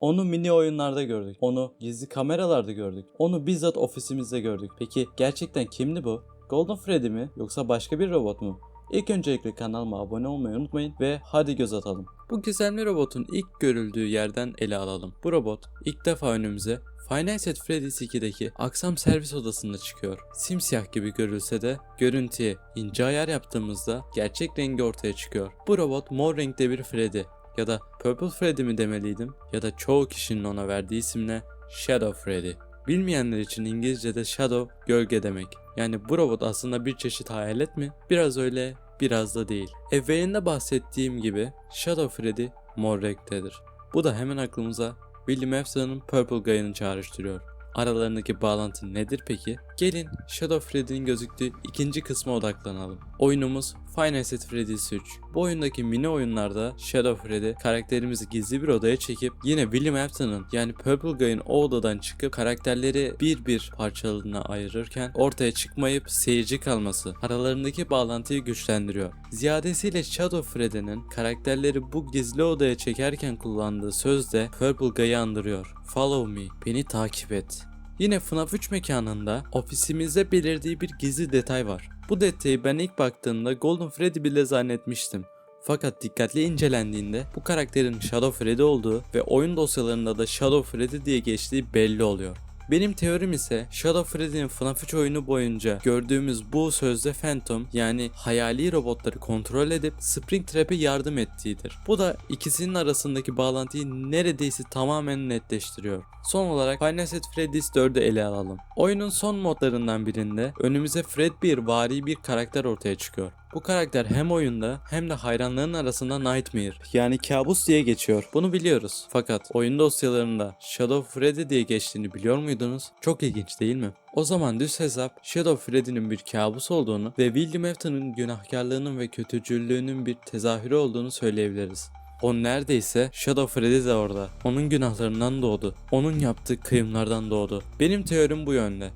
Onu mini oyunlarda gördük. Onu gizli kameralarda gördük. Onu bizzat ofisimizde gördük. Peki gerçekten kimdi bu? Golden Freddy mi yoksa başka bir robot mu? İlk öncelikle kanalıma abone olmayı unutmayın ve hadi göz atalım. Bu gizemli robotun ilk görüldüğü yerden ele alalım. Bu robot ilk defa önümüze Nights at Freddy's 2'deki aksam servis odasında çıkıyor. Simsiyah gibi görülse de görüntüye ince ayar yaptığımızda gerçek rengi ortaya çıkıyor. Bu robot mor renkte bir Freddy ya da Purple Freddy mi demeliydim ya da çoğu kişinin ona verdiği isimle Shadow Freddy. Bilmeyenler için İngilizce'de Shadow gölge demek. Yani bu robot aslında bir çeşit hayalet mi? Biraz öyle, biraz da değil. Evvelinde bahsettiğim gibi Shadow Freddy mor renktedir. Bu da hemen aklımıza William Afton'un Purple Guy'ını çağrıştırıyor. Aralarındaki bağlantı nedir peki? Gelin Shadow Freddy'nin gözüktüğü ikinci kısma odaklanalım. Oyunumuz Five Nights at Freddy's 3. Bu oyundaki mini oyunlarda Shadow Freddy karakterimizi gizli bir odaya çekip yine William Afton'ın yani Purple Guy'ın o odadan çıkıp karakterleri bir bir parçalarına ayırırken ortaya çıkmayıp seyirci kalması aralarındaki bağlantıyı güçlendiriyor. Ziyadesiyle Shadow Freddy'nin karakterleri bu gizli odaya çekerken kullandığı söz de Purple Guy'ı andırıyor. Follow me, beni takip et. Yine FNAF 3 mekanında ofisimizde belirdiği bir gizli detay var. Bu detayı ben ilk baktığımda Golden Freddy bile zannetmiştim. Fakat dikkatli incelendiğinde bu karakterin Shadow Freddy olduğu ve oyun dosyalarında da Shadow Freddy diye geçtiği belli oluyor. Benim teorim ise Shadow Freddy'nin FNAF 3 oyunu boyunca gördüğümüz bu sözde Phantom yani hayali robotları kontrol edip Springtrap'e yardım ettiğidir. Bu da ikisinin arasındaki bağlantıyı neredeyse tamamen netleştiriyor. Son olarak Nights at Freddy's 4'ü ele alalım. Oyunun son modlarından birinde önümüze Fredbear vari bir karakter ortaya çıkıyor. Bu karakter hem oyunda hem de hayranların arasında Nightmare yani kabus diye geçiyor. Bunu biliyoruz. Fakat oyun dosyalarında Shadow Freddy diye geçtiğini biliyor muydunuz? Çok ilginç değil mi? O zaman düz hesap Shadow Freddy'nin bir kabus olduğunu ve William Afton'ın günahkarlığının ve kötücüllüğünün bir tezahürü olduğunu söyleyebiliriz. O neredeyse Shadow Freddy de orada. Onun günahlarından doğdu. Onun yaptığı kıyımlardan doğdu. Benim teorim bu yönde.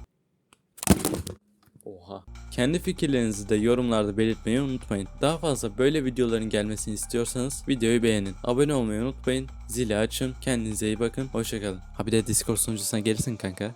Oha. Kendi fikirlerinizi de yorumlarda belirtmeyi unutmayın. Daha fazla böyle videoların gelmesini istiyorsanız videoyu beğenin. Abone olmayı unutmayın. Zili açın. Kendinize iyi bakın. Hoşçakalın. Ha bir de Discord sunucusuna gelirsin kanka.